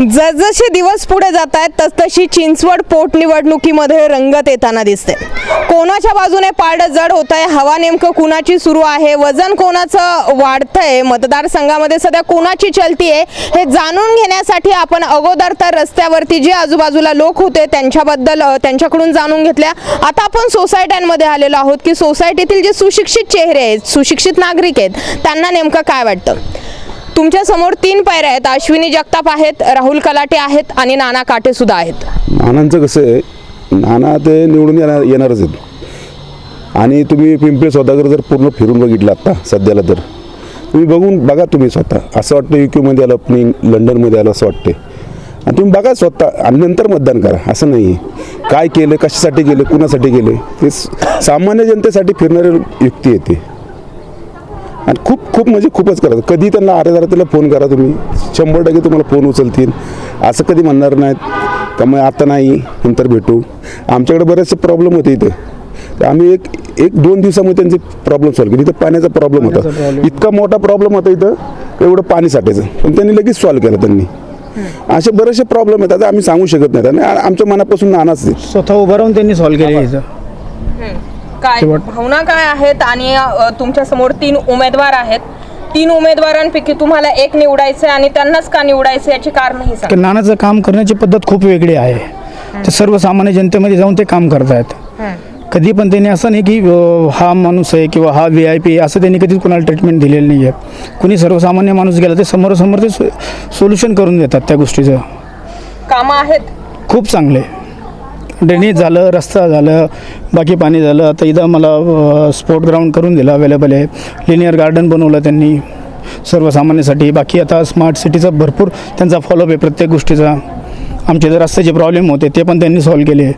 जसजसे दिवस पुढे जात आहेत तसतशी चिंचवड पोटनिवडणुकीमध्ये रंगत येताना दिसते. कोणाच्या बाजूने पारड जड होत आहे हवा नेमकं कुणाची सुरू आहे वजन कोणाचं वाढतंय मतदारसंघामध्ये सध्या कोणाची चलती आहे हे जाणून घेण्यासाठी आपण अगोदर तर रस्त्यावरती जे आजूबाजूला लोक होते त्यांच्याबद्दल त्यांच्याकडून जाणून घेतल्या. आता आपण सोसायट्यांमध्ये आलेलो आहोत की सोसायटीतील जे सुशिक्षित चेहरे आहेत सुशिक्षित नागरिक आहेत त्यांना नेमकं काय वाटतं? तुमच्यासमोर तीन पायऱ्या आहेत. अश्विनी जगताप आहेत राहुल कलाटे आहेत आणि नाना काटे सुद्धा आहेत. नानांचं कसं आहे नाना ते निवडून येणार येणारच आहेत. आणि तुम्ही पिंपळे सौदागर जर पूर्ण फिरून बघितलं आत्ता सध्याला तर. तुम्ही बघून बघा तुम्ही स्वतः. असं वाटतं यू क्यूमध्ये आलं आपण लंडनमध्ये आलं असं वाटते आणि तुम्ही बघा स्वतः आणि नंतर मतदान करा असं नाही. आहे काय केलं कशासाठी केलं कुणासाठी केलं ते सामान्य जनतेसाठी फिरणारी युक्ती येते. आणि खूप खूप म्हणजे खूपच करा कधी त्यांना अरे जरा त्याला फोन करा तुम्ही. शंभर टक्के तुम्हाला फोन उचलतील. असं कधी म्हणणार नाहीत. का मग आता नाही नंतर भेटू. आमच्याकडे बरेचसे प्रॉब्लेम होते इथं. तर आम्ही एक एक दोन दिवसामध्ये त्यांचे प्रॉब्लेम सॉल्व्ह केले. इथं पाण्याचा प्रॉब्लेम होता. इतका मोठा प्रॉब्लेम होता इथं एवढं पाणी साठायचं. पण त्यांनी लगेच सॉल्व्ह केलं त्यांनी. असे बरेचसे प्रॉब्लेम आहेत. आता आम्ही सांगू शकत नाही आणि आमच्या मनापासून नानाच स्वतः उभं राहून त्यांनी सॉल्व्ह केले इथं. काय? शेवट- भावना काय आहेत आणि अ, तुमच्यासमोर तीन उमेदवार आहेत. तीन उमेदवारांपैकी तुम्हाला एक निवडायचं आहे आणि त्यांनाच का निवडायचं याची कारण की सांगा नानाचं काम करण्याची पद्धत खूप वेगळी आहे. ते सर्वसामान्य जनतेमध्ये जाऊन ते काम करतायत. कधी पण त्यांनी असं नाही की अं, हा माणूस आहे किंवा हा व्ही आय पी असं त्यांनी कधीच कोणाला ट्रीटमेंट दिलेली नाही आहे. कुणी सर्वसामान्य माणूस गेला ते समोरासमोर ते सोल्युशन करून देतात त्या गोष्टीचं. कामं आहेत? खूप चांगले. ड्रेनेज झालं रस्ता झालं बाकी पाणी झालं. आता इथं मला स्पोर्ट ग्राउंड करून दिलं अवेलेबल आहे. लिनियर गार्डन बनवलं त्यांनी सर्वसामान्यांसाठी. बाकी आता स्मार्ट सिटीचा भरपूर त्यांचा फॉलोअप आहे प्रत्येक गोष्टीचा. आमचे जर रस्त्याचे प्रॉब्लेम होते ते पण त्यांनी सॉल्व्ह केले.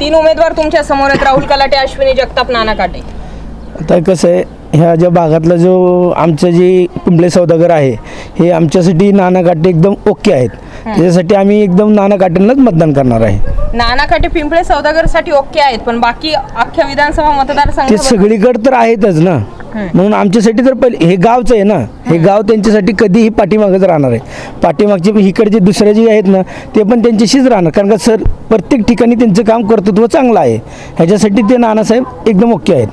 तीन उमेदवार तुमच्यासमोर आहेत. राहुल कलाटे अश्विनी जगताप नाना काटे. आता कसं आहे ह्या ज्या भागातला जो आमचं जे पिंपळे सौदागर आहे हे आमच्यासाठी नाना काटे एकदम ओके आहेत. त्याच्यासाठी आम्ही एकदम नाना काटेंनाच मतदान करणार आहे. नाना काटे पिंपळे सौदागरसाठी ओके आहेत पण बाकी अख्ख्या विधानसभा ते मतदारसंघ सगळीकडे तर आहेतच ना. म्हणून आमच्यासाठी तर पहिले हे गावचं आहे ना. हे गाव त्यांच्यासाठी कधीही पाठीमागच राहणार आहे. पाठीमागचे इकडचे दुसरे जे आहेत ना ते पण त्यांच्याशीच राहणार. कारण का सर प्रत्येक ठिकाणी त्यांचं काम कर्तृत्व चांगलं आहे. ह्याच्यासाठी ते नानासाहेब एकदम ओके आहेत.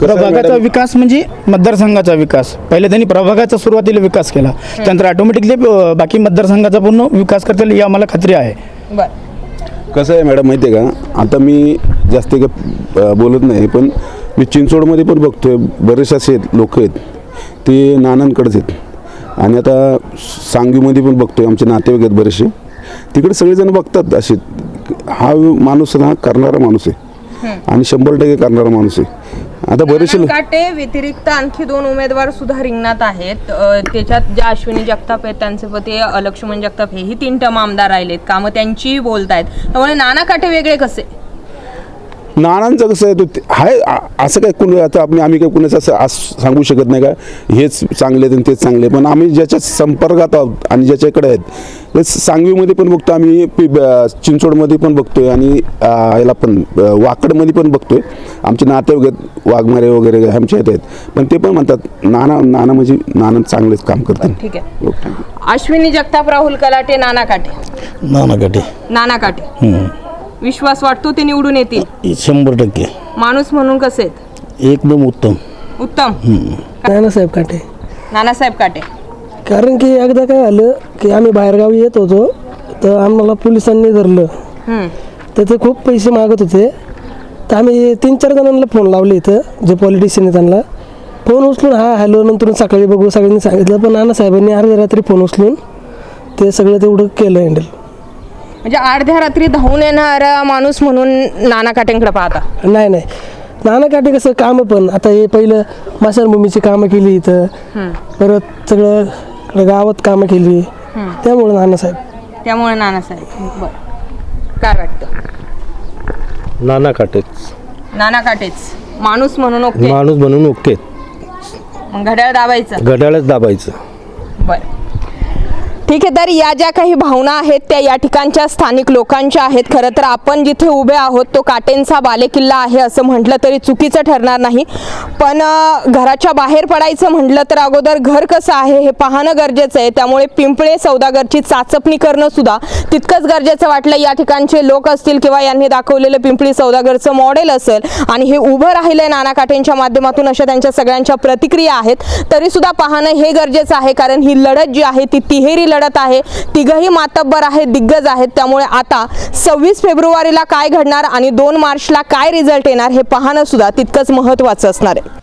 प्रभागाचा? विकास म्हणजे मतदारसंघाचा विकास. पहिले त्यांनी प्रभागाचा सुरुवातीला विकास केला. त्यानंतर ऑटोमॅटिकली बाकी मतदारसंघाचा पूर्ण विकास करतील ही आम्हाला खात्री आहे. बर. कसं आहे मॅडम माहिती आहे का? आता मी जास्त का बोलत नाही पण मी चिंचवडमध्ये पण बघतोय बरेचसे असे लोक आहेत ते नानांकडेच आहेत. आणि आता सांगवीमध्ये पण बघतोय आमचे नातेवाईक आहेत बरेचसे. तिकडे सगळेजण बघतात असे हा माणूस ना करणारा माणूस आहे. आणि शंभर टक्के करणारा माणूस आहे. आता बरेचसे काटे व्यतिरिक्त आणखी दोन उमेदवार सुद्धा रिंगणात आहेत. अ, त्याच्यात ज्या अश्विनी जगताप आहेत त्यांचे पती अ, लक्ष्मण जगताप हेही तीन टर्म आमदार राहिलेत. कामं त्यांचीही बोलतायत. त्यामुळे नाना काटे वेगळे कसे? नानांचं कसं आहे तो आ- असं काय कुणी आता आपण आम्ही काय कुणाचं असं आज सांगू शकत नाही का? हेच चांगले आहेत आणि तेच चांगले पण आम्ही ज्याच्या संपर्कात आहोत आणि ज्याच्याकडे आहेत ते सांगवीमध्ये पण बघतो आम्ही पि- चिंचवडमध्ये पण बघतोय आणि याला पण वाकडमध्ये पण बघतोय. आमचे नातेवाईक आहेत वाघमारे वगैरे आमचे आहेत. पण ते पण म्हणतात नाना नाना म्हणजे नाना चांगलेच काम करतात. ठीक आहे. ओके. अश्विनी जगताप राहुल कलाटे नाना काटे. नाना काटे. नाना काटे. विश्वास वाटतो ते निवडून येतील? शंभर टक्के. माणूस म्हणून कसे आहेत? एकदम उत्तम. उत्तम? नानासाहेब काटे. नानासाहेब काटे. कारण की एकदा काय झालं की आम्ही बाहेरगावी येत होतो तर आम्हाला पोलिसांनी धरलं. हम्म. तर ते खूप पैसे मागत होते. तर आम्ही तीन चार जणांना फोन लावले इथं जे पॉलिटिशियन आहेत त्यांना. फोन उचलून हा हॅलो नंतर सकाळी बघू सगळ्यांनी सांगितलं. पण नानासाहेबांनी अर्ध्या रात्री फोन उचलून ते सगळं तेवढं केलं हँडल म्हणजे अर्ध्या रात्री धावून येणारा माणूस म्हणून नाना काटेंकडे पाहता. नाही नाही. नाना काटे कसं कामं पण. आता हे पहिलं स्मशानभूमीची कामं केली इथं. परत सगळं गावात कामं केली. त्यामुळे नानासाहेब त्यामुळे नानासाहेब बर. काय वाटतं? नाना काटेच. नाना काटेच. माणूस म्हणून ओके. माणूस म्हणून ओके. मग घड्याळ दाबायचं. घड्याळच दाबायचं. बर. ठीक आहे तर या ज्या काही भावना आहेत त्या या ठिकाणच्या स्थानिक लोकांच्या आहेत. खरं तर आपण जिथे उभे आहोत तो काटेंचा बालेकिल्ला आहे असं म्हटलं तरी चुकीचं ठरणार नाही. पण घराच्या बाहेर पडायचं म्हटलं तर अगोदर घर कसं आहे हे पाहणं गरजेचं आहे. त्यामुळे पिंपळे सौदागरची चाचपणी करणं सुद्धा तितकंच गरजेचं वाटलं. या ठिकाणचे लोक असतील किंवा यांनी दाखवलेलं पिंपळी सौदागरचं मॉडेल असेल आणि हे उभं राहिलंय नाना काटेंच्या माध्यमातून अशा त्यांच्या सगळ्यांच्या प्रतिक्रिया आहेत तरी सुद्धा पाहणं हे गरजेचं आहे. कारण ही लढत जी आहे ती तिहेरी लढत आहे. तिघही मातब्बर आहेत दिग्गज आहेत. त्यामुळे आता सव्वीस फेब्रुवारीला काय घडणार आणि दोन मार्चला काय रिझल्ट येणार हे पाहणं सुद्धा तितकंच महत्त्वाचं असणार आहे.